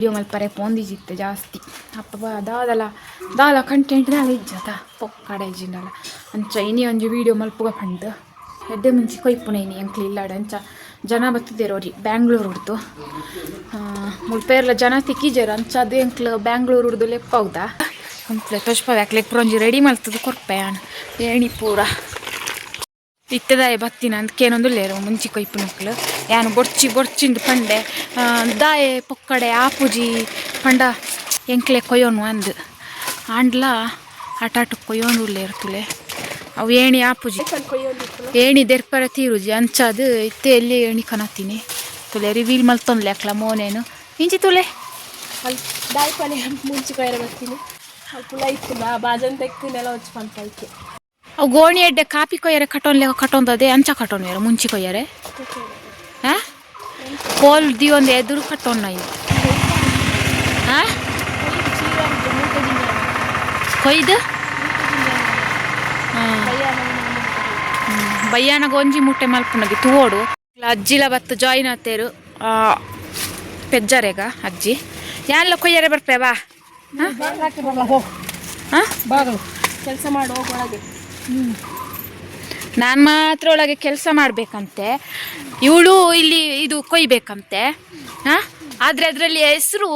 Video ಮಲ್ಪರೆ ಪೋಂದಿಜಿತ್ತೆ ಜಾಸ್ತಿ ಅಪ್ಪ ದಾದಲ ದಾಲ ಕಂಟೆಂಟ್ ದಾಲ ಇಜ್ಜದ ಪೊಕ್ಕಾಡ ಇಜ್ಜಿಂಡಲ ಅಂಚ ಇನಿ ಒಂಜಿ ವಿಡಿಯೋ ಮಲ್ಪುಗ ಪಂಡ್ ಎಡ್ಡೆ ಮುಂಚೆ ಕೊಯ್ಪುನೇನಿ ಅಂಕ್ಲಿ ಇಲ್ಲಾಡ ಅಂಚ ಜನ ಬತ್ತಿದ್ದೇರೋರಿ ಬ್ಯಾಂಗ್ಳೂರು ಹುಡ್ದು ಮುಲ್ಪೇರ್ಲ ಜನ ತಿಕ್ಕಿಜೇರು ಅಂಚ ಅದು ಎಂಕ್ಲು ಬ್ಯಾಂಗ್ಳೂರು ಉಡ್ದು ಲೆಪ್ಪ ಹೌದಾ ಅಂಕ್ಲೆ ಯಾಕೆ ಲೆಪ್ಪ ಪುರೊಂಜಿ ರೆಡಿ ಮಲ್ತದ ಕೊರ್ಪೆ ಅಣ್ಣ ಏಣಿ ಪೂರ ಇತ್ತದಾಯ ಬತ್ತಿನ ಅಂದ್ಕೇನೊಂದು ಲೇರು ಮುಂಚಿಕ ಇಪ್ಪುನಕ್ಲು ಯಾನು ಬೊಡ್ಚಿ ಬೊಡ್ಚಿಂದು ಪಂಡೆ ದಾಯೆ, ಪೊಕ್ಕಡೆ, ಆಪುಜಿ ಪಂಡ ಎಂಕ್ಲೆ ಕೊಯ್ಯೋನು ಅಂದು. ಆಂಡ್ಲ ಆಟಾಟ ಕೊಯ್ಯೋನು ಲೇರ್ತುಲೆ ಅವು ಏಣಿ ಆಪುಜಿ. ಏಣಿ ದೆರ್ಪರ ತೀರುಜಿ, ಅಂಚಾದು ಇತ್ತೆ ಎಲ್ಲಿ ಏಣಿ ಕನತೀನಿ. ತುಲೆ, ರಿವೀಲ್ ಮಲ್ತೊಂದು ಲೆಕ್ಕಲ ಮೋನೇನು. ಇಂಚಿ ತುಲೆ. ದಾಯಿ ಮುಂಚಿ ಮುಂಚಿಕ ಬರ್ತೀನಿ. ಅಲ್ಪ ಇತ್ತು ಬಾಜನ್ ತೆಕ್ಕಿನೆಲ್ಲ ಹೊಚ್ಕೊಂಡು ಪೈಕೆ ಅವು ಗೋಣಿ ಎಡ್ಡೆ ಕಾಪಿ ಕೊಯ್ಯರೆ ಕಟೋನ್ ಲೆಕ್ಕ ಕಟೊಂದದೆ ಅಂಚ ಕಟೋನ್ ಬೇರೆ ಮುಂಚಿ ಕೊಯ್ಯರೆ. ಹಾ? ಕೋಲ್ ದಿ ಒಂದು ಎದುರು ಕಟ್ಟೋಣ ಇದು ಹಾ? ಕೊಯ್ದು? ಬಯ್ಯಾನ ಗೊಂಜಿ ಮುಟ್ಟೆ ಮಲ್ಪುನಗೆ ತೂವೋಡು. ಅಜ್ಜಿಲ ಬತ್ತು ಜಾಯಿನ್ ಆತೇರು. ಪೆಜ್ಜರೆಗ ಅಜ್ಜಿ? ಯಾನ್ಲ ಕೊಯ್ಯರೆ ಬರ್ಪೆ ಬಾ. ಹಾ? ಕೆಲಸ ಮಾಡಿ ಹೋಗಿ ಒಳಗೆ. ನಾನು ಮಾತ್ರ ಒಳಗೆ ಕೆಲಸ ಮಾಡಬೇಕಂತೆ. ಇವಳು ಇಲ್ಲಿ ಇದು ಕೊಯ್ಬೇಕಂತೆ. ಹಾಂ? ಆದರೆ ಅದರಲ್ಲಿ ಹೆಸರು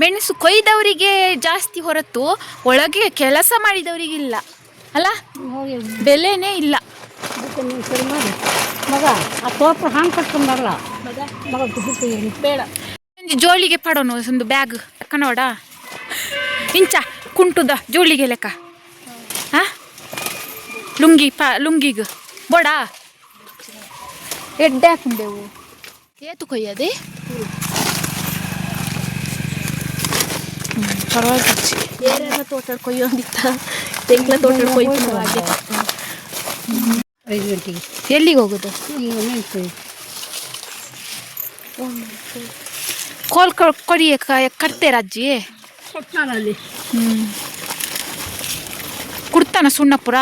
ಮೆಣಸು ಕೊಯ್ದವರಿಗೆ ಜಾಸ್ತಿ ಹೊರತು ಒಳಗೆ ಕೆಲಸ ಮಾಡಿದವರಿಗಿಲ್ಲ ಅಲ್ಲ? ಬೆಲೆನೇ ಇಲ್ಲ. ಮಗ ಆ ತೋಪ ಹಂಗೆ ಕಟ್ಕೊಂಡಲ್ಲ ಮಗ? ಬೇಡ. ಜೋಳಿಗೆ ಪಡೋನು ಒಂದು ಬ್ಯಾಗ್ ಕನ್ನಡ ಇಂಚ ಕುಂಟುದ ಜೋಳಿಗೆ ಲೆಕ್ಕ. ಲುಂಗಿ ಪಾ ಲುಂಗಿಗ್. ಬೋಡ? ಎಡ್ಡೆ ಹಾಕೊಂಡೆವು ಏತು ಕೊಯ್ಯದೆ? ಪರವಾಗಿಲ್ಲ ಏನೇನ ತೋಟ ಕೊಯ್ಯೊಂದಿತ್ತ ತೆಂಕ್ಲ ತೋಟ ಕೊಯ್ತು ಹಾಗೆ. ಐದು ಗಂಟೆಗೆ. ಎಲ್ಲಿಗೆ ಹೋಗುದು? ಕೋಲ್ ಕೊಡಿ ಕಟ್ತೇರ ಅಜ್ಜಿ? ಕೊಟ್ಟಾನಲ್ಲಿ ಹ್ಮ್. ಕುಡ್ತಾನ ಸುಣ್ಣಪುರ?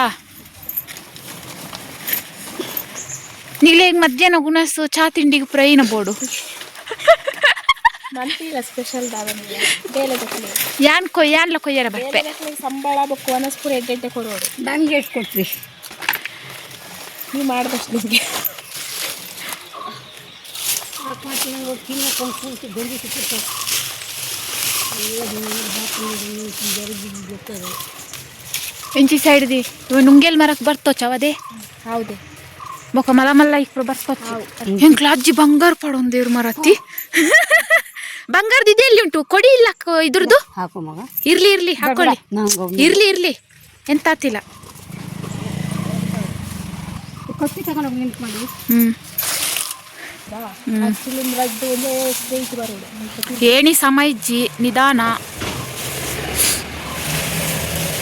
ನೀಲೆ ಈಗ ಮಧ್ಯಾಹ್ನ ಗುಣಸು ಚಾ ತಿಂಡಿಗೆ ಪುರ ಏನ ಬೋಡು. ಮಂತಿಲ್ಲ ಸ್ಪೆಷಲ್ ದಾವಣಿಗೆ ಬೇಲೆ ತಕ್ಕಲಿ ಯಾನ್ ಕೊಯ್ ಯಾನ್ಲ ಕೊಯ್ಯರ ಬರ್ಪೆ ಸಂಬಳ ಬಕ್ಕು ಅನಸ್ಪುರ ಎಡ್ಡೆಡ್ಡೆ ಕೊಡೋಡು ನಂಗೆ ಎಷ್ಟು ಕೊಡ್ತೀವಿ ನೀವು ಮಾಡಿದಷ್ಟು ನಿಮಗೆ. ಇಂಚಿ ಸೈಡ್ ದಿ ಇವ ನುಂಗೇಲ್ ಮರಕ್ಕೆ ಬರ್ತೋ ಚವದೆ? ಹೌದು. ಬೊಕ ಮಲ ಮಲ್ಲ ಇಕ್ರು ಬರ್ತೋ ಹೆಂಕ್ಲ ಅಜ್ಜಿ ಬಂಗಾರ ಪಡೋನ್ ದೇವ್ರ ಮರತ್ತಿ ಬಂಗಾರದ ಇದೆ ಎಲ್ಲಿ ಉಂಟು? ಕೊಡಿ ಇಲ್ಲ ಇದ್ರದ್ದು ಇರ್ಲಿ ಇರ್ಲಿ ಹಾಕೊಳ್ಳಿ. ಇರ್ಲಿ ಇರ್ಲಿ. ಎಂತ ಆತಿಲ್ಲ ಏಣಿ ಸಮೈಜ್ಜಿ ನಿಧಾನ.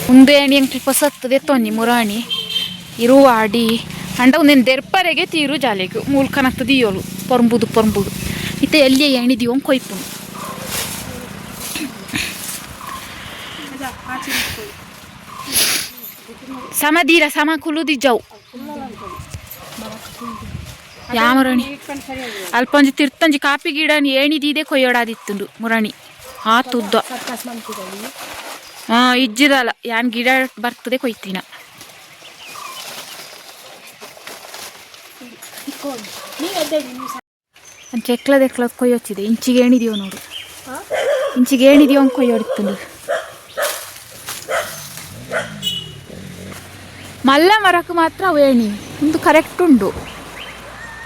ಮುಂದೆ ಏಣಿ ಎಂಕ್ ಪೊಸತ್ತದೆ ತೊನ್ನಿ ಮುರಾಣಿ. ಇರುವ ಅಡಿ. ಅಂಡ ಒಂದೇನು ದೆರ್ಪರೆಗೆ ತೀರು ಜಾಲೆಗು ಮೂಲ್ಕನಾಗ್ತದೆ ಇವಳು ಪೊರ್ಂಬುದು ಪೊರ್ಂಬುದು. ಇತ್ತೆ ಎಲ್ಲಿಯೇ ಎಣಿದೀವ ಕೊಯ್ಪು ಸಮದೀರ ಸಮ ಕುಲುದಿಜ್ಜವು ಜವು ಯಾಮರಣಿ. ಅಲ್ಪೊಂಜಿ ತಿರ್ತಂಜಿ ಕಾಪಿ ಗಿಡನಿ ಏಣಿದಿದೆ ಕೊಯ್ಯೋಡಾದಿತ್ತುಂಡು ಮುರಣಿ. ಆ ತುದ್ದ ಹಾ ಇಜ್ಜಿದಲ್ಲ ಯಾನ್ ಗಿಡ ಬರ್ತದೆ ಕೊಯ್ತೀನ. ಇಕ್ಕೊಂಡು ನೀವು ಎದ್ದೇಳಿ ನೀವು ಇಂಚಿಗೆ ಏಣಿದೀವ ನೋಡು. ಇಂಚಿಗೆ ಏಣಿದೀವ ಅಂತ ಕೊಯ್ಯೋಡಿತ್ತುಂಡು ಮಲ್ಲ ಮರಕ್ಕೆ ಮಾತ್ರ ಅವು ಏಣಿ. ಒಂದು ಕರೆಕ್ಟ್ ಉಂಡು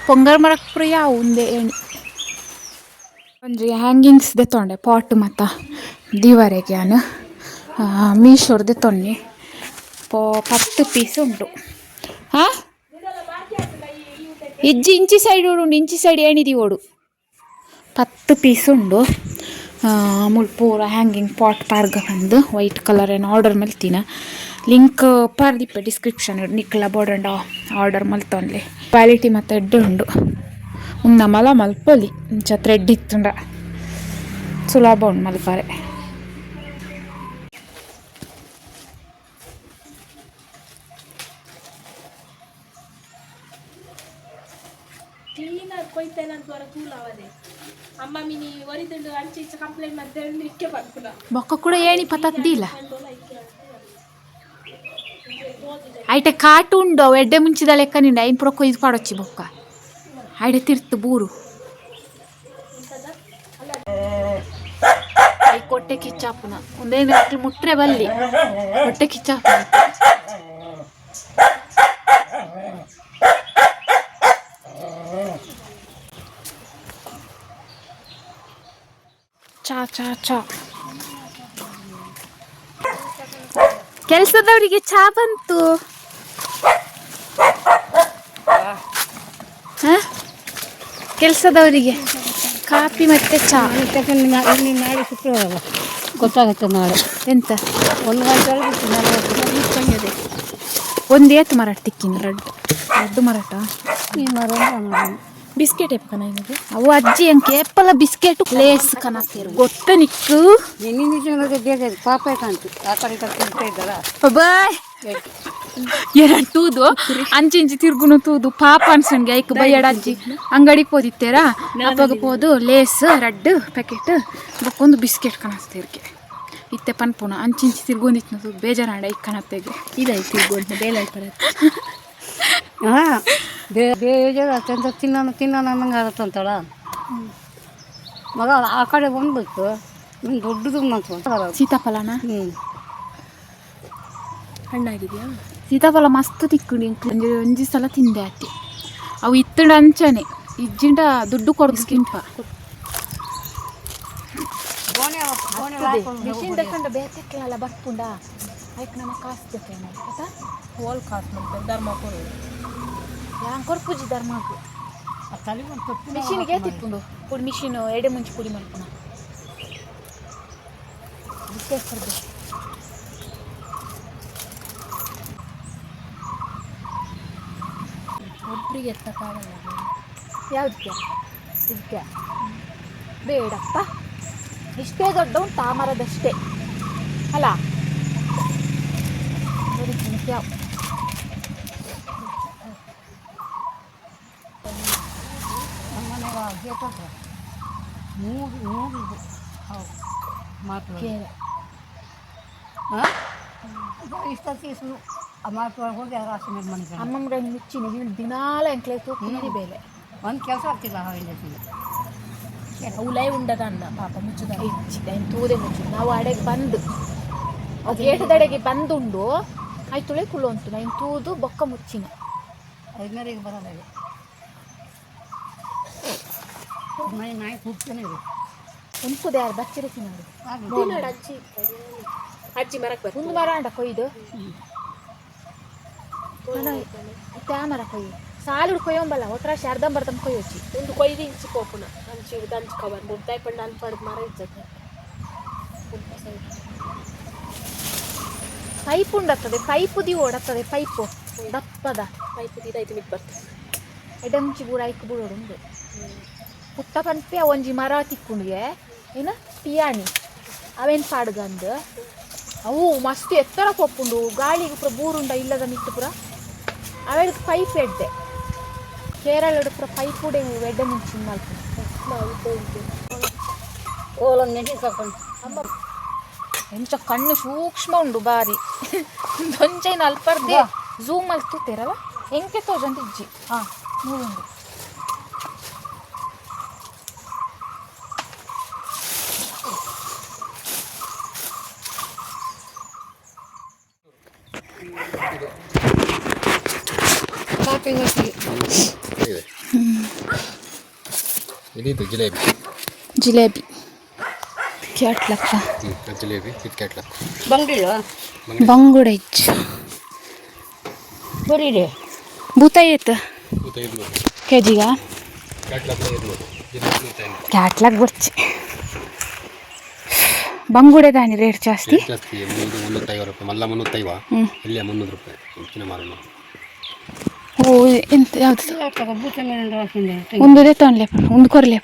ಪೊಂಗಲ್ ಮರಕ್ಕೆ ಪ್ರಿಯ ಯಾವ ಒಂದೇ ಏಣಿ. ಒಂಜಿ ಹ್ಯಾಂಗಿಂಗ್ಸ್ ತೊಗೊಂಡೆ ಪಾಟ್ ಮತ್ತು ದಿವಾರೆಗೆ ನಾನು ಮೀಶೋರ್ದೆ ತೊನ್ನಿ. ಪೋ, ಪತ್ತು ಪೀಸ್ ಉಂಟು. ಹಾಂ ಇಜ್ಜಿ ಇಂಚಿ ಸೈಡ್ ಉಂಡು ಇಂಚಿ ಸೈಡ್ ಏಣಿದಿ ಓಡು. ಪತ್ತು ಪೀಸ್ ಉಂಡು. ಮುಳ್ ಪೂರ ಹ್ಯಾಂಗಿಂಗ್ ಪಾಟ್ ಪಾರ್ಗ ಬಂದು ವೈಟ್ ಕಲರ್ ಏನು ಆರ್ಡರ್ ಮಲ್ತಿನ. ಲಿಂಕ್ ಪಾರ್ದಿಪ್ಪ ಡಿಸ್ಕ್ರಿಪ್ಷನ್ ನಿಕ್ಲ ಬೋಡಂಡ ಆರ್ಡರ್ ಮಲ್ತೊನ್ಲೆ ಕ್ವಾಲಿಟಿ ಮತ್ತು ಎಡ್ಡೆ ಉಂಡು. ಉನ್ನ ಮಲ ಮಲ್ಪೊಲಿ ಇಂಚ ಥ್ರೆಡ್ ಇತ್ತುಂಡ. ಸುಲಭ ಉಂಡು ಮಲ್ಪಾರೆ ಕ್ಲೀನಾಗಿ ಕೊಯ್ತೇನೆ ಅಂತ ಬರೋ ಕೂಲ್ ಅವದೆ ಅಮ್ಮ ಮಿನಿ ಒರಿದುಂಡು ಅಂಚೆ ಈಚೆ ಕಂಪ್ಲೇಂಟ್ ಮಾಡ್ದೆ ಇಕ್ಕೆ ಬರ್ಪುನ ಬೊಕ್ಕ ಕೂಡ ಏಣಿ ಪತಕ್ದಿಲ್ಲ ಐಟೆ ಕಾಟು ಉಂಡು ಅವು ಎಡ್ಡೆ ಮುಂಚಿದ ಲೆಕ್ಕ ನಿಂಡ ಐನ್ ಪುರ ಕೊಯ್ದು ಪಾಡೊಚ್ಚಿ ಬೊಕ್ಕ ಐಡೆ ತಿರ್ತು ಬೂರು ಐ ಕೊಟ್ಟೆ ಕಿಚ್ಚಾಪುನ ಒಂದೇನು ರಾತ್ರಿ ಮುಟ್ರೆ ಬಲ್ಲಿ ಹೊಟ್ಟೆ ಕಿಚ್ಚಾಪುನ ಚಾ ಚಾ ಚಾ. ಕೆಲಸದವರಿಗೆ ಚಾ ಬಂತು. ಕೆಲಸದವರಿಗೆ ಕಾಫಿ ಮತ್ತೆ ಚಾ. ಇಲ್ಲಿ ನಾಳೆ. ಶುಕ್ರವಾರ ಗೊತ್ತಾಗುತ್ತೆ ನಾಳೆ ಎಂತ ಒಂದು ಗಂಟೆ ಒಂದೇತ್ ಮರಾಟ ತಿಕ್ಕಿನ. ರಡ್ಡು. ರಡ್ಡು ಮರಾಠ? ಈ ಮರ ಬಿಸ್ಕೆಟ್ ಎಪ್ಪನ ಇದು? ಅವು ಅಜ್ಜಿ ಅಂಕೆ ಎಪ್ಪಲ ಬಿಸ್ಕೆಟ್ ಲೇಸ್ ಕನಕೇರು ಗೊತ್ತ ನಿಕ್ಕು. ಬೇಗ ಪಾಪ ಕಾಣ್ತು ಆ ಕಡೆ ಇದ್ದಾರ ಬಾಯ್ ಎರಡು ತೂದು. ಅಂಚಿ ಇಂಚಿ ತಿರ್ಗುನು ತೂದು. ಪಾಪ ಅನ್ಸಂಗೆ. ಐಕ್ ಬೈಯಡ ಅಜ್ಜಿ. ಅಂಗಡಿಗೆ ಹೋದಿತ್ತೇರಾ ಅಪ್ಪಾಗ ಹೋದು ಲೇಸ್ ರೆಡ್ ಪ್ಯಾಕೆಟ್ ಬಕ್ಕೊಂದು ಬಿಸ್ಕೆಟ್ ಕಾಣಿಸ್ತೀರ್ಗೆ ಇತ್ತೆ ಪನ್ಪುಣ. ಅಂಚಿ ಇಂಚಿ ತಿರ್ಗೊಂದಿತ್ತು ಬೇಜಾರ ಬೇಜಾರಾಂಡ ಐಕ್ ಕಣತ್ತೆಗೆ ಇದಾಯ್ತು ಈಗ ಬೇಲೆ ಹಾಂ. ಬೇ ಬೇಜಾರು ಅತ್ಯಂತ ತಿನ್ನೋಣ ತಿನ್ನೋಣ ಅನ್ನಂಗೆ ಆಗತ್ತಂತಳ ಮಗ ಆ ಕಡೆ ಬಂದ್ಬಿಟ್ಟು ನಿಮ್ಗೆ ದೊಡ್ಡದು ಮಾತು ಸೀತಾಫಲನ? ಹ್ಞೂ ಹಣ್ಣಾಗಿದೆಯಾ? ಸೀತಾಫಲ ಮಸ್ತ್ ತಿಕ್ಕುಂಡು ಒಂಜಿ ಒಂಜಿ ಸಲ ತಿಂದೆ ಅತ್ತಿ ಅವು ಇತ್ತಂಡ ಅಂಚನೆ. ಇಜ್ಜಿಂಡ ದುಡ್ಡು ತಕೊಂಡ ಬೇಕಲ್ಲ ಬರ್ಪುಂಡ ಐಕ್ ನಮ್ಮ ಕಾಸು ಬೇಕೇನ ಆಯ್ತಾ ಹೋಲ್ ಕಾಸು ಮಾಡ್ತಾರೆ ಧರ್ಮ ಕೊಡು ಯಾಂಗ್ ಕೊರ್ಪುಜಿ ಧರ್ಮಕ್ಕೆ ತಲೆ ಒಂದು ತೊಟ್ಟು ಮಿಷಿನ್ಗೆ ತಿಕ್ಕೊಂಡು ಪುಡಿ ಮಿಷಿನ್ ಎಡೆ ಮುಂಚೆ ಪುಡಿ ಮಾಡ್ಕೊಣ ಅದಕ್ಕೆ ಕೊಡ್ಬೇಕು ಒಬ್ಬರಿಗೆ ಎತ್ತಕ್ಕಾಗಲ್ಲ ಯಾವುದಕ್ಕೆ ಇದಕ್ಕೆ ಬೇಡಪ್ಪ ಇಷ್ಟೇ ದೊಡ್ಡ ತಾಮರದಷ್ಟೇ ಅಲ್ಲ ಮೂರು ಹೌದು ಮಾತು ಕೇಳ ಹಾಂ ಹೋಗಿ ದಿನಾಲ ಬೇಲೆ ಒಂದು ಕೆಲಸ ಆಗ್ತಿಲ್ಲ ಉಲೈ ಉಂಡದ ಅನ್ನ ಪಾಪ ಮುಚ್ಚದ ತೂದೆ ಮುಚ್ಚುದು ನಾವು ಅಡೆಗೆ ಬಂದು ಗೇಟದಡೆಗೆ ಬಂದುಂಡು ಆಯ್ತುಳೆ ಕುಳು ಅಂತು ನೈನ್ ತೂದು ಬೊಕ್ಕ ಮುಚ್ಚಿನ. ಐದನೇರಿಗೆ ಬರೋಲ್ಲ ಇದು. ನಾಯಿ ಕೂಗ್ತಾನೆ ಇದೆ. ಉಂಪುದೆ ಯಾರು? ಬಚ್ಚಿರಿಸಿ ನೋಡಿ ಹಾಗೆ. ಅಜ್ಜಿ. ಅಜ್ಜಿ ಮರಕ್ಕೆ ಒಂದು ಮರ ಅಂಡ ಕೊಯ್ದು. ತ್ಯಾ ಮರ ಕೊಯ್ದು ಸಾಲುಡು ಕೊಯ್ಯೊಂಬಲ್ಲ ಒಟ್ರ ಶಾರ್ದಂಬರ್ದಂ ಕೊಯ್ಯೋಚಿ. ಒಂದು ಕೊಯ್ದು ಇಂಚು ಕೋಪುನ. ಅಂಚಿ ಹಂಚು ಕವರ್ ಮುಡ್ದಾಯ್ ಪಂಡ ಅನ್ಪಡ್ದು ಮರ ಇದ್ದದ್ದು ಪೈಪ್ ಉಂಡತ್ತದೆ ಪೈಪ್ ದಿ ಓಡತ್ತದೆ ಪೈಪು. ದಪ್ಪದ. ಪೈಪ್ ದೈತ ಮಿಟ್ ಬರ್ತದೆ. ಎಡೆ ಮುಂಚಿ ಬೂರ ಐಕ್ ಬೂರೋಡು ಉಂಡು ಪುಟ್ಟ ಪನ್ಪೆ ಒಂಜಿ ಮರ ತಿಕ್ಕುಂಡಿಗೆ ಏನ? ಪಿಯಾಣಿ. ಅವೇನ್ ಪಾಡ್ಗಂದು. ಅವು ಮಸ್ತ್ ಎತ್ತರ ಪೊಪ್ಪುಂಡು ಗಾಳಿಗೆ ಪುರ ಬೂರುಂಡ ಇಲ್ಲದ ಮಿಟ್ಟು ಪುರ. ಅವೆಡ್ ಪೈಪ್ ಎಡ್ಡೆ. ಕೇರಳ ಪುರ ಪೈಪ್ ಉಡೆ ಎಡ್ಡೆ ಮುಂಚಿನ ಮಲ್ಪು ಓಲೊಂದು ತಕೊಂಡು ಎಂಚ ಕಣ್ಣು ಸೂಕ್ಷ್ಮ ಉಂಡು ಬಾರಿ ದೊಂಚೈನ ಅಲ್ಪರ್ದೆ ಝೂಮ್ ಅಲ್ಲಿ ತೂತೇರವ ಎಂಕೆ ತೋಜಂತ ಇಜ್ಜಿ ಹಾಂ ಮೂರುಂಡು ಕಾಫಿ ಗೊತ್ತಿಗೆ ಇದೆ ಇದಿತ್ತು ಜಿಲೇಬಿ ಜಿಲೇಬಿ ಕ್ಯಾಟ್ಲಕ್ಕ ಲಕ್ಕ ಜಿಲೇಬಿ ಇದು ಕ್ಯಾಟ್ಲ ಬಂಗಿಲ್ಲ ಬಂಗುಡೆ ಇಜ್ಜು. ಬರೀರಿ. ಭೂತ ಏತ್. ಕೆ ಜಿಗ ಕ್ಯಾಟ್ ಐದುನೂರು ಜಿಲೇಬಿ ನೂತ ಐನೂರು ಬರ್ಚಿ ಬಂಗುಡೆ ದಾನಿ ರೇಟ್ ಜಾಸ್ತಿ. ಜಾಸ್ತಿ. ಮುನ್ನೂರು ಮುನ್ನೂತ್ತೈವತ್ತು ರೂಪಾಯಿ. ಮಲ್ಲ ಮುನ್ನೂತ್ತೈವ. ಹ್ಮ್. ಇಲ್ಲೇ ಮುನ್ನೂರು ರೂಪಾಯಿ. ಹೆಚ್ಚಿನ ಮಾರೋಣ ಓ ಎಂತ ಯಾವ್ದು? ಒಂದು ತಗೊಂಡ್ಲೆ ಪಂಡ ಒಂದು ಕೊರ್ಲೆ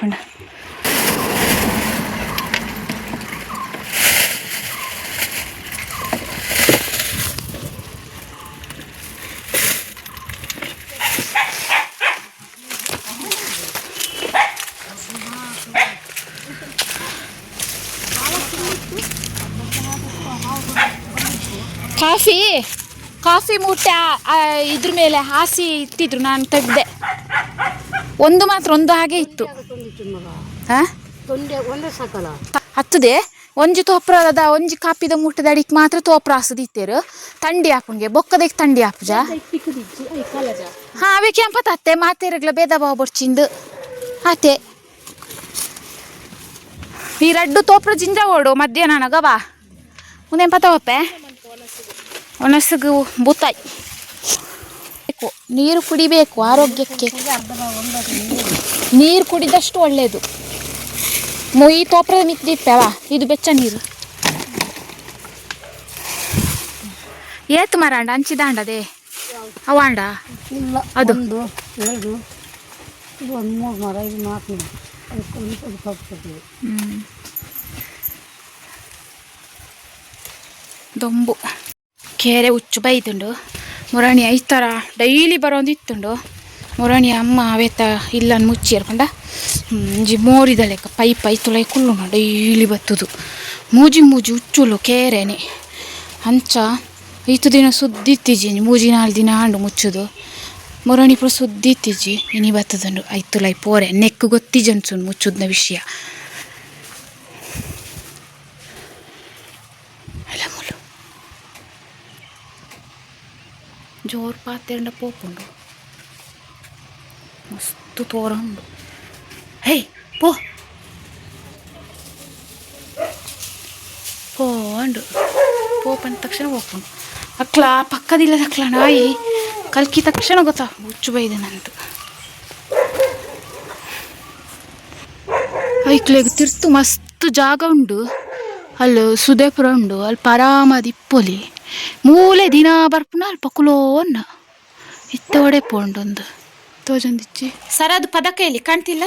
ಕಾಫಿ ಕಾಫಿ ಮೂಟೆ ಇದ್ರ ಮೇಲೆ ಹಾಸಿ ಇತ್ತಿದ್ರು ನಾನು ತೆಗ್ದೆ. ಒಂದು ಮಾತ್ರ, ಒಂದು ಹಾಗೆ ಇತ್ತು. ಹತ್ತದೆ? ಒಂಜಿ ತೋಪ್ರದ ಒಂಜಿ ಕಾಪಿದ ಮುಟ್ಟದ ಅಡಿಕ್ ಮಾತ್ರ ತೋಪ್ರ ಹಾಸದಿತ್ತೇರು ತಂಡಿ ಹಾಪುಂಗೆ ಬೊಕ್ಕದಕ್ಕೆ ತಂಡಿ ಹಾಪುಜ ಹಾ, ಅವೇ ಕೆಂಪ ಅತ್ತೆ ಮಾತೇರಗ್ಲ ಭೇದ ಭಾವ ಬರ್ಚಿಂದ ಆತೆ ಈ ರಡ್ಡು ತೋಪ್ರ ಜಿಂಜ ಓಡು, ಮಧ್ಯಾಹ್ನ ಗವಾ ಪತ್ತ ಪತವಪ್ಪೆ ಒಣಸಗು ಬೂತಾಯಿ. ಬೇಕು. ನೀರು ಕುಡಿಬೇಕು ಆರೋಗ್ಯಕ್ಕೆ. ನೀರು ಕುಡಿದಷ್ಟು ಒಳ್ಳೆಯದು ಮುಯಿ ಈ ತೋಪ್ರದ ಮಿತ್ತಿಪ್ಪವ ಇದು ಬೆಚ್ಚ ನೀರು. ಏತು ಮರಾಂಡ? ಅಂಚಿದಾಂಡದೆ ಅವಾಂಡ ಇಲ್ಲ ಅದು. ಒಂದು ಎರಡು. ಇದು ಒಂದು ಮೂರು ಮರ ಇದು ನಾಲ್ಕು ಮರ. ದೊಂಬು. ಕೆರೆ ಉಚ್ಚು ಬೈದುಂಡು ಮುರಣಿ ಐತರ ಡೈಲಿ ಬರೋದು ಇತ್ತುಂಡು. ಮುರಣಿ ಅಮ್ಮ ಅವೇತ ಇಲ್ಲನ್ ಮುಚ್ಚಿ ಇರ್ಕೊಂಡ ಒಂಜಿ ಮೋರಿದ ಲೆಕ್ಕ ಪೈಪ್ ಐತುಳ ಕುಳ್ಳುಣ ಡೈಲಿ ಬತ್ತುದು. ಮೂಜಿ ಮೂಜಿ ಹುಚ್ಚುಲು ಕೇರೆನೆ. ಅಂಚ ಈತು ದಿನ ಸುದ್ದಿತ್ತಿಜಿ ಮೂಜಿ ನಾಲ್ ದಿನ ಆಂಡು ಮುಚ್ಚುದು. ಮುರಣಿ ಪುರ ಸುದ್ದಿತ್ತಿಜಿ, ಇನಿ ಬತ್ತದಂಡು ಐತುಲೈ ಪೋರೆ ನೆಕ್ ಗೊತ್ತಿಜನ್ಸುನ್ ಮುಚ್ಚುದ್ನ ವಿಷಯ ಅಲ್ಲ ಮುಲು ಜೋರು ಪಾತ್ರೆಂಡ ಪೋಪುಂಡು ಮಸ್ತ್ ತೋರ ಉಂಡು ಹೇ ಪೋ ಪೋ ಅಂಡು ಪೋಪಂದ ತಕ್ಷಣ ಹೋಗ್ಕೊಂಡು ಅಕ್ಲ ಪಕ್ಕದಿಲ್ಲದ ಅಕ್ಲ ನಾಯಿ ಕಲ್ಕಿ ತಕ್ಷಣ ಗೊತ್ತಾ ಹುಚ್ಚು ಬೈದನಂತ ಐಕ್ಲೆಗ್ ತಿರ್ತು ಮಸ್ತ್ ಜಾಗ ಉಂಡು ಅಲ್ಲಿ ಸುದೇಪುರ ಉಂಡು ಅಲ್ಲಿ ಪರಾಮದಿ ಇಪ್ಪೊಲಿ ಮೂಲೆ ದಿನ ಬರ್ಪುನ ಅಲ್ಪ ಕುಲೋನ್ನ ಇತ್ತೋಡೆ ಪೋಂಡೊಂದು. ತೋಜೊಂದಿಚ್ಚಿ ಸರ್ ಅದು ಪದಕ ಇಲ್ಲಿ ಕಾಣ್ತಿಲ್ಲ?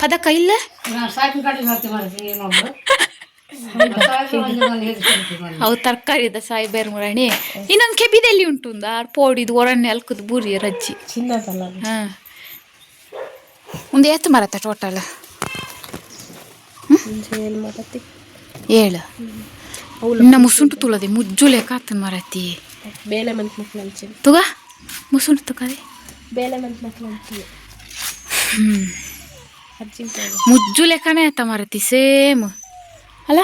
ಪದಕ ಇಲ್ಲ? ಅವು ತರಕಾರಿ ಇದ್ದ ಸಾಯಿ ಬೇರೆ ಮುರಣಿ. ಇನ್ನೊಂದು ಕೆಬಿದಲ್ಲಿ ಉಂಟು ಒಂದು ಆರು ಪೋಡಿದು ಒರಣ್ಣೆ ಅಲ್ಕದ ಬೂರಿ ರಜ್ಜಿ. ಹಾಂ. ಒಂದು ಎತ್ತು ಮರತ್ತ ಟೋಟಲ್ ಏಳು. ಇನ್ನ ಮುಸುಂಟು ತುಳದೆ ಮುಜ್ಜುಲೆ ಕಾತನ್ ಮರತಿ ಬೇಲೆ ಮಂತ್ ಮಕ್ಳು ತುಗ ಮುಸುಂಟು ತುಕದೆ ಬೇಲೆ ಮಂತ್ ಮಕ್ಳು. ಮುಜ್ಜು ಲೆಕ್ಕನೇ ಆತ ಮರತಿ ಸೇಮ್ ಅಲ್ಲ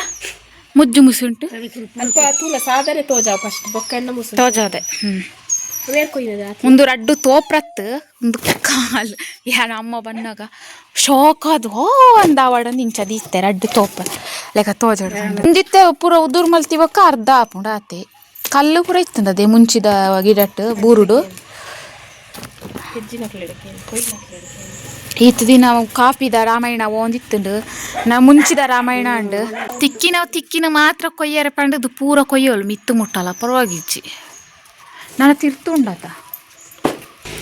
ಮುಜ್ಜು ಮುಸುಂಟು ತೋಜಾವ್ ಫಸ್ಟ್ ಬೊಕ್ಕಣ್ಣ ಮುಸು ತೋಜಾದೆ ಕೊಯ್ನದ ಒಂದು ರಡ್ಡು ತೋಪ್ರತ್ ಒಂದು ಕಾಲ್ ಯಾರ ಅಮ್ಮ ಬಂದಾಗ ಶೋಕ್ ಅದು ಹೋ ಅಂದ ಆವಾಡಂದು ಇಂಚ ದೀತ್ತೆ ರಡ್ಡು ತೋಪ. ಲೆಕ್ಕ ತೋಜಡ. ಒಂದಿತ್ತೆ ಪೂರ ಉದುರ್ ಮಲ್ತಿವಕ್ಕ ಅರ್ಧ ಹಾಪುಂಡ ಆತೆ. ಕಲ್ಲು ಪೂರ ಇತ್ತಂದ ಅದೇ ಮುಂಚಿದ ಗಿಡಟ್ಟು ಬೂರುಡು. ಈತ್ ದಿನ ಕಾಪಿದ ರಾಮಾಯಣ ಒಂದಿತ್ತುಂಡು ನಾ ಮುಂಚಿದ ರಾಮಾಯಣ ಅಂಡು. ತಿಕ್ಕಿನ ತಿಕ್ಕಿನ ಮಾತ್ರ ಕೊಯ್ಯಾರ ಪಂಡದು ಪೂರ ಕೊಯ್ಯೋಲು ಮಿತ್ತು ಮುಟ್ಟಲ್ಲ ಪರವಾಗಿಜ್ಜಿ. ನನ್ನ ತಿರ್ತುಂಡತ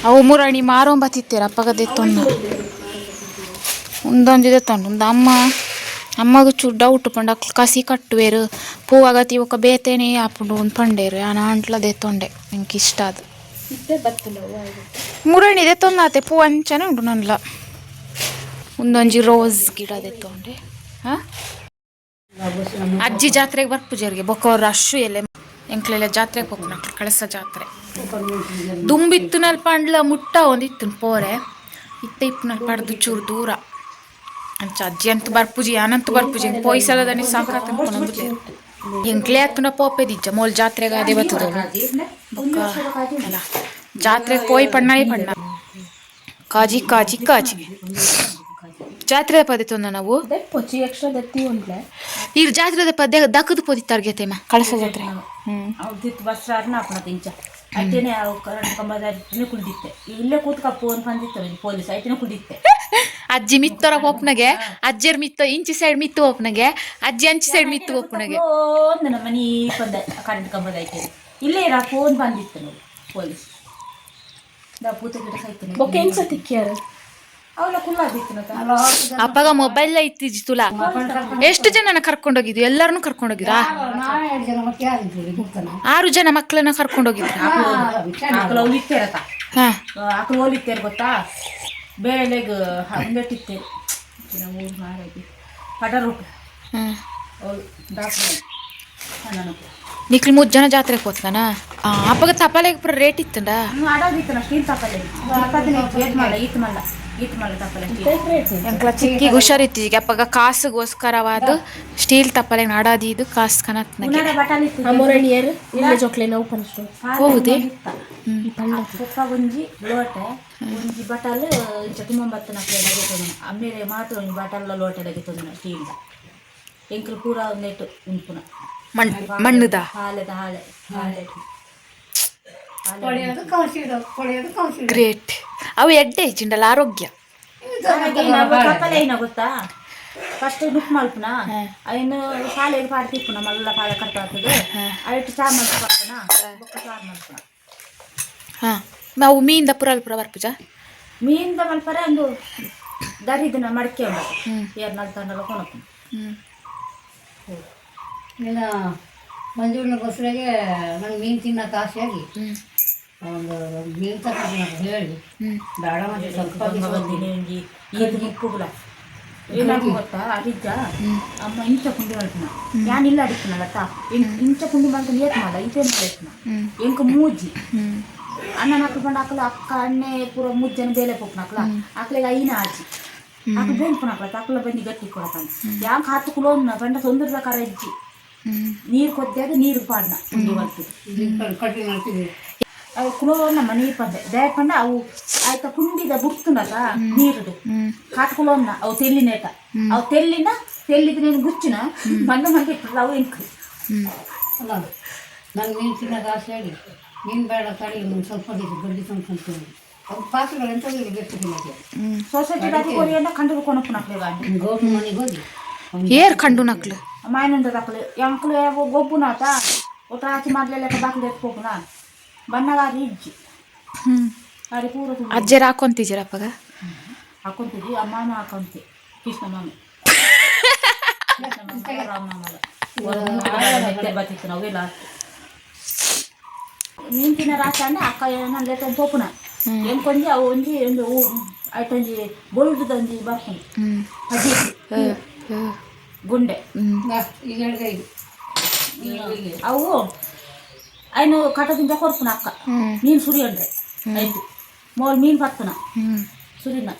ಅವು ಮುರಣಿ ಮಾರೋಂಬ ತಿತ್ತೇರ ಅಪ್ಪಗದೆ ತೊನ್ನ ಒಂದೊಂದಿದೆ ತಂಡು ಒಂದು ಅಮ್ಮ, ಅಮ್ಮಗ ಚೂ ಡೌಟ್ ಪಂಡ ಕಸಿ ಕಟ್ಟುವೇರು. ಪೂವಾಗತಿ ಒಕ್ಕ ಬೇತೇನೆ ಆಪುಂಡು ಒಂದು ಪಂಡೇರು. ಆನ ಅಂಟ್ಲದೆ ತೊಂಡೆ. ನಂಗೆ ಇಷ್ಟ ಅದು. ಮುರಣಿದೆ ತೊಂದಾತೆ. ಪೂ ಅಂಚನೆ ಉಂಟು ನನ್ಲ. ಒಂದೊಂಜಿ ರೋಸ್ ಗಿಡ ತೊಂಡೆ. ಹಾ ಅಜ್ಜಿ ಜಾತ್ರೆಗೆ ಬರ್ಪುಜರಿಗೆ ಬೊಕ್ಕ ರಶ್ಶು ಎಲೆ ಎಂಕ್ಲೆಲ್ಲ ಜಾತ್ರೆಗೆ ಹೋಗ್ನ ಕಳಸ ಜಾತ್ರೆ. ದುಂಬಿತ್ತು ನಲ್ ಪಾಂಡ್ಲ ಮುಟ್ಟ ಒಂದಿತ್ತು ಪೋರೆ ಇತ್ತ ಇಪ್ಪು ನಲ್ ಪಡ್ದು ಚೂರು ದೂರ. ಅಂಚ ಅಜ್ಜಿ ಅಂತೂ ಬರ್ಪೂಜಿ ಅನಂತ ಬರ್ಪೂಜಿ ಪೊಯ್ಸಲದನಿ ಸಾಕಾತ ಅನ್ಕೊಂಡ್ಲೆ ಎಂಕ್ಲೆ ಹತ್ತುನ ಪೋಪೆ ದಿಜ್ಜ ಮೋಲ್ ಜಾತ್ರೆಗೆ ಅದೇ ಬರ್ತದವಳು ಜಾತ್ರೆ ಅಲ್ಲ ಜಾತ್ರೆಗೆ ಪೋಯ್ ಪಣ್ಣ ಪಣ್ಣ. ಕಾಜಿ ಕಾಜಿ ಕಾಜಿ. ಜಾತ್ರೆ ಪದೆ ತೊಂದ ನಾವು? ಈಗ ಜಾತ್ರೆ ಪದ್ಯ ದಕ್ಕದ ಪೋದಿ ಮ ಕಳಸ ಜಾತ್ರೆ. ಅವ್ದಿತ್ತು ಬಸ್ ಆಪಣ ತಿಂಚ ಐತೇನೆ ಅವು ಕರೆಂಟ್ ಕಂಬದ ಐತೇನೆ ಕುಳ್ದಿತ್ತೆ ಇಲ್ಲೇ ಕೂತ್ಕಪ್ಪು ಅಂತ ಬಂದಿತ್ತು ಪೊಲೀಸ್ ಅಟ್ಟೇನೆ ಕುಳ್ದಿತ್ತೆ ಅಜ್ಜಿ ಮಿತ್ತರ ಒಪ್ಪನಗೆ ಅಜ್ಜರ್ ಮಿತ್ತ ಇಂಚಿ ಸೈಡ್ ಮಿತ್ತು ಒಪ್ಪನಗೆ ಅಜ್ಜಿ ಅಂಚಿ ಸೈಡ್ ಮಿತ್ತು ಒಪ್ಪನಗೆ ಒಂದು ನಮ್ಮ ಮನಿ ಬಂದ ಕರೆಂಟ್ ಕಂಬದ ಐತೆ ಇಲ್ಲೇ ಇರ ಫೋನ್ ಬಂದಿತ್ತು ನೋಡಿ ಪೊಲೀಸ್ ದಾ ಪೂತ ಗಿಡ ಅವಳ ಕುಲ್ಲಾದಿತ್ತು ಅಪ್ಪಗ ಮೊಬೈಲ್ ಇತ್ತಿಜಿ ತುಲ. ಎಷ್ಟು ಜನನ ಕರ್ಕೊಂಡೋಗಿದ್ವಿ ಎಲ್ಲರನ್ನು ಕರ್ಕೊಂಡೋಗಿದ್ರಾ? ಆರು ಜನ ಮಕ್ಕಳನ್ನ ಕರ್ಕೊಂಡೋಗಿದ್ರ? ಆಕಳು ಒಲಿತ್ತೇರತ ಹಾ. ಆಕಳು ಒಲಿತ್ತೇರು ಗೊತ್ತಾ? ಬೇಳೆಗೆ ಮಾರಾಗಿ ಪಟ ನಿಕ್ಲಿ ಮೂರು ಜನ ಜಾತ್ರೆಗೆ ಹೋಗ್ತಾನ ಅಪ್ಪಗ ತಪಾಲೆಗೆ ಪೂರ ರೇಟ್ ಇತ್ತಂಡ ಆಡೋದಿತ್ತು ನಾ ಸ್ಟೀಲ್ ತಪಾಲೆ ಇತ್ತು ಮಾಡ ಈತ್ ಮಲ್ಲ. ಎಂಕ್ಲ ಚಿಕ್ಕಿಗೆ ಹುಷಾರಿತ್ತು ಈಗ. ಅಪ್ಪಗ ಕಾಸುಗೋಸ್ಕರವಾದ ಸ್ಟೀಲ್ ತಪ್ಪಲೆ ನಾಡಾದಿ ಇದು ಕಾಸು ಕನತ್ ಹೌದೇ ಒಂಜಿ ಲೋಟೆ ಒಂಜಿ ಬಟಲ್ ತುಂಬಂಬತ್ತು ನಕ್ಲೆ ಮಾತ್ರ ಬಟಲ್ ಲೋಟೆ ಸ್ಟೀಲ್ ಎಂಕ್ಲು ಪೂರ ನೆಟ್ಟು ಉಂಪುನ ಮಣ್ ಮಣ್ಣುದ? ಹಾಲೆದ ಹಾಳೆ ಗ್ರೇಟ್. ಅವು ಎಡ್ಡೆ ಚಿಂಡಲ್ಲ ಆರೋಗ್ಯ. ಗೊತ್ತಾ? ಫಸ್ಟ್ ನುಕ್ ಮಲ್ಪುನ? ಅಯ್ಯನು ಶಾಲೆಗೆ ಪಾಡ್ ತಿಪ್ಪುನ ಮಲ್ಲ ಪಾದ ಕಟ್ಟ ಆಗ್ತದೆ ಅಯ್ಯಟ್ಟು ಚಾ ಮಲ್ಪ ಬರ್ಪುನ ಬೊಕ್ಕ ಸಾರು ಮಲ್ಪುನ? ಹಾಂ. ನಾವು ಮೀನಿಂದ ಪುರ ಪುರ ಬರ್ಪುಜ ಮೀನ್ದ ಮಲ್ಪರೆ ಒಂದು ದರಿದಿನ ಮಡಕೆ ಉಂಟು. ಏರ್ ನಲ್ತಂಡಲ ಕೊನಪು ಹ್ಞೂ ಮಂಜೂರಿನ ಬಸ್ರಾಗೆ ನಂಗೆ ಮೀನು ತಿನ್ನಕ್ಕೆ ಆಸೆಯಾಗಿ ಹ್ಞೂ ಒಂದು ಮೀನು ತಗೊಂಡು ಹೇಳಿ. ಹ್ಞೂ ಬೇಡ ಮತ್ತೆ ಸ್ವಲ್ಪ ಬಂಗ ಬಂದಿನಿ ಒಂಜಿ ಈದ್ ಮುಪ್ಪುಗುಲ ಏನಾಗಿ ಗೊತ್ತಾ? ಅಡಿದ್ದ ಅಮ್ಮ ಇಂಚ ಕುಂಡಿ ಮಲ್ಪುನ ಯಾನ್ ಇಲ್ಲ ಅಡಿಕ್ಕಿನಲ್ಲ ತಾ ಇಂಚ ಕುಂಡಿ ಮಲ್ಪುನ ಏತ್ ಮಾಡ ಇದೇ ಮಾಡ್ಪುನ ಎಂಕ ಮೂಜಿ. ಹ್ಞೂ ಅನ್ನ ಹಾಕೊಂಡು ಹಾಕಲು ಅಕ್ಕ ಅಣ್ಣೆ ಪೂರ ಮುಜ್ಜನ ಬೇಲೆ ಪೋಪುನ ಹಾಕಲ ಹಾಕ್ಲಿಗೆ ಐನ ಆಜಿ ಹಾಕಿ ಬೆಂಪುನ ಹಾಕಲ ತಕ್ಕಲ ಬಂದು ಗಟ್ಟಿ ಕೊಡತಾನೆ. ಯಾಂಕ್ ಹತ್ತು ಕಿಲೋ ಗಂಡ ತೊಂದ್ರೆ ಕರ ಇಜ್ಜಿ. ಹ್ಞೂ ನೀರು ಕೊದ್ದಾಗ ನೀರು ಪಾಡ್ನ ಕುಂಡಿ ಮಲ್ಪುದು ಕಟ್ಟಿ ಮಾಡ್ತೀವಿ ಅವು ಕುಲೋನ ಮನೆ ಪಂದೆ ದಯಪಂಡ ಅವು ಆಯ್ತ ಕುಂಡಿದ ಬುಡ್ತುನಕ ನೀರುಡು ಕಾಟ್ಕುಲೋನ್ನ ಅವು ತೆಲ್ಲಿನೇಟ ಅವು ತೆಲ್ಲಿನ ತೆಲ್ಲಿದ ನೀನು ಗುಚ್ಚಿನ ಮಂಡ ಮಂದಿ ಇಟ್ಟರು ಅವು ಹ್ಞೂ ಅಲ್ಲ ನಂಗೆ ಮೀನು ತಿನ್ನಕ್ಕೆ ಆಸೆಯಾಗಿ ಮೀನು ಬೇಡ ತಡಿ ಒಂದು ಸ್ವಲ್ಪ ದಿವಸ ಗಡ್ಡಿ ತಂದ್ಕೊಂತೀನಿ ಅದು ಪಾತ್ರೆಗಳು ಎಂತ ಬೇಕು ತಿನ್ನಕ್ಕೆ ಸೊಸೈಟಿ ಸೊಸೈಟಿ ದಾಟಿ ಕೊರಿಯನ್ನ ಕಂಡು ಕೊನಪ್ಪು ನಕ್ಲೆ ಗಾಂಡಿ ಗೌರ್ಮೆಂಟ್ ಮನೆಗೆ ಹೋಗಿ? ಏರ್ ಕಂಡು ನಕ್ಲು. ಮಾಯನಂದ ದಕ್ಕಲೆ ಎಂಕ್ಲೆ ಗೊಬ್ಬುನಾತ ಒಟ್ಟ ಆಚೆ ಮಾಡ್ಲೆಲ್ಲ ಬಾಕ್ಲೆ ಎತ್ಕೋಪುನ ಬಣ್ಣಗಾರಿ ಇಜ್ಜಿ ಅರಿ ಪೂರ ತುಂಬ ಅಜ್ಜರ ಹಾಕೊಂತಿದ್ದೀರ ಅಪ್ಪಗ? ಹಾಕೊಂತಿದ್ವಿ ಅಮ್ಮನ ಹಾಕೊಂತಿ ಕೃಷ್ಣ ಮಾಮ ಬತ್ತಿತ್ತು ನಾವೆಲ್ಲ ನಿಂತಿನ ರಾಸನೆ ಅಕ್ಕ ಏನಲ್ಲ ಪೋಪುನ ಏನ್ ಕೊಂಜಿ ಅವು ಒಂಜಿ ಒಂದು ಐಟೊಂಜಿ ಬೊಳ್ದುದೊಂಜಿ ಬರ್ಕೊಂಡು ಬರ್ತೀನಿ. ಅಜ್ಜಿ. ಗುಂಡೆ. ಹ್ಞೂ ಈಗ ಹೇಳಿದೆ ಈಗ ಅವು ಐನು ಕಟ್ಟದಿಂದ ಕೊಡ್ಪುನ ಅಕ್ಕ. ಮೀನು ಸುರಿ ಅಂದ್ರೆ. ಆಯ್ತು. ಮೋಲ್ ಮೀನು ಬರ್ತನ. ಸುರಿನ.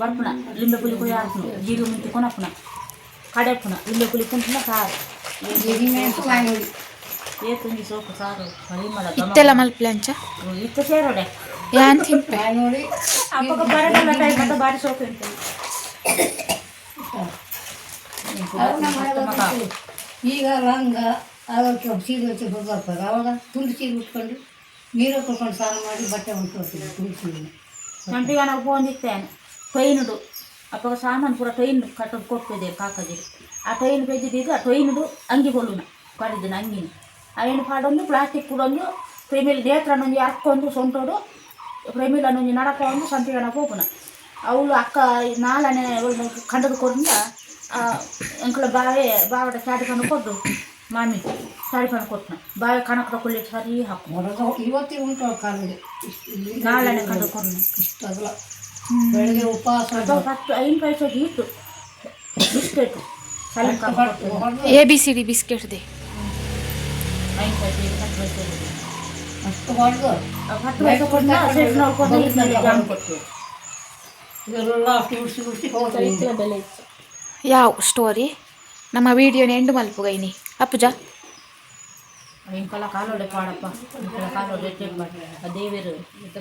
ಬರ್ಪುನ ಲಿಂಬೆ ಪುಲಿ ಕೊಯ್ಯ ಹಾಕ್ನು ಜೀರಿಗೆ ಮುಂತಿ ಕೊನಪುನ ಕಡೆಪ್ಪನ ಲಿಂಬೆ ಪುಲಿ ಕುಂತಿನ ಸಾರು. ಏ ಏತುಂಜಿ ಸೋಕು ಸಾರು. ಪರಿಮಳ. ಇತ್ತೆಲ್ಲ ಇತ್ತು ಸೇರೋಡೆ. ಯಾನ್ ತಿಂಪೆ? ಅಪ್ಪಗ ಟೈಮ್ ಅಂತ ಬಾರಿ ಸೋಕು. ಈಗ ರಂಗ. ಆಗ ಸೀರೆ ಹಚ್ಚಿ ಅವಾಗ ತುಂಡು ಸೀರೆ ಉಟ್ಕೊಂಡು ನೀರು ಕೊಡ್ಕೊಂಡು ಸ್ನಾನ ಮಾಡಿ ಬಟ್ಟೆ ಸೀರೆ. ಸಂಟಿಗೆ ನಾವು ಫೋನ್ ಇತ್ತೇನೆ ಟ್ರೈನುಡು ಅಪ್ಪಗ ಸಾಮಾನು ಪೂರ ಟ್ರೈನ್ ಕಟ್ಟೋದು ಕೊಟ್ಟಿದೆ ಕಾಕಜಿ ಆ ಟ್ರೈನ್ ಬೆದ್ದಿದ್ದು ಆ ಟೈನುಡು ಅಂಗಿ ಕೊಲ್ಲುನ ಕಡಿದಿನ ಅಂಗಿನ. ಅವೇನು ಪಾಡೊಂದು ಪ್ಲಾಸ್ಟಿಕ್ ಕೂಡೊಂದು ಪ್ರೇಮಿಲ್ ನೇತ್ರನೊಂದು ಅರ್ಕೊಂಡು ಸೊಂಟೋಡು ಪ್ರೇಮಿಲ್ ಅನ್ನೊಂದು ನಡಕೊಂಡು ಸಂತಿಗೆ ನಾವು ಹೋಗುನ. ಅವಳು ಅಕ್ಕ ನಾಲನೆ ಅವಳು ಕಂಡದು ಕೊರಿಂದ ಅಂಕಳ ಬಾವೆ, ಬಾವಟ ಚಾಟಿಕೊಂಡು ಕೊಟ್ಟು ಮಾಮಿ ಸಾರಿ ಫೋನ್ ಕೊಟ್ಟನ ಬಾವೆ ಕಣಕ್ಕೆ ಕೊಳ್ಳಿ ಸರಿ ಹಾಕು. ಹೊರಗ ಉಂಟು ನಾಳೆ ನಾಲನೆ ಕಂಡು ಕೊಡ್ನ ಇಷ್ಟಲ್ಲ ಬೆಳಗ್ಗೆ ಉಪವಾಸ ಹತ್ತು ಐದು ಪೈಸೆ ಇತ್ತು. Biscuit. A B C D biscuit they. ಐದು ಪೈಸೆ ಹತ್ತು ಪೈಸೆ ಅಷ್ಟು ಹೊಡೆದು ಹತ್ತು ಪೈಸೆ ಕೊಟ್ಟು ಸೆಟ್ ನೋಡ್ಕೊಂಡು ಇದ್ನಲ್ಲಿ ಜಾಮ್ ಕೊಡ್ತೀವಿ ಇದೆಲ್ಲ ಅಷ್ಟು ಉಡ್ಸಿ ಉಡ್ಸಿ ಹೋಗ್ತೀವಿ ಬೆಲೆ ಇತ್ತು. ಯಾವ ಸ್ಟೋರಿ ನಮ್ಮ ವಿಡಿಯೋನ ಎಂಡು ಮಲ್ಪುಗೈನಿ ಅಪ್ಪುಜ? ಇಂಕಲ ಕಾಲೋಡೆ ಪಾಡಪ್ಪ. ಕಾಲೋಡೆ ಮಾಡಿ. ದೇವೇರು ಎಡ್ಡೆ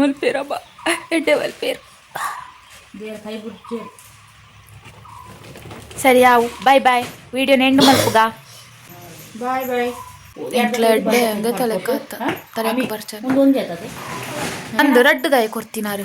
ಮಲ್ಪೇರು ದೇವ್ರ ಕೈ ಸರಿ ಯಾವ ಬಾಯ್ ಬಾಯ್ ವಿಡಿಯೋನ ಎಂಡು ಮಲ್ಪುಗ ಬಾಯ್ ಬಾಯ್ ಎಂಟ್ಲ ಎಡ್ಡೆ ಹಂಗ ತಲೆಕ ತಲೆಕ ಬರ್ಚಾನ. ಒಂದು ಒಂದೇ ಆಯ್ತದೆ ಅಂದು ರಡ್ಡದಾಯ ಕೊಡ್ತೀನಾರು.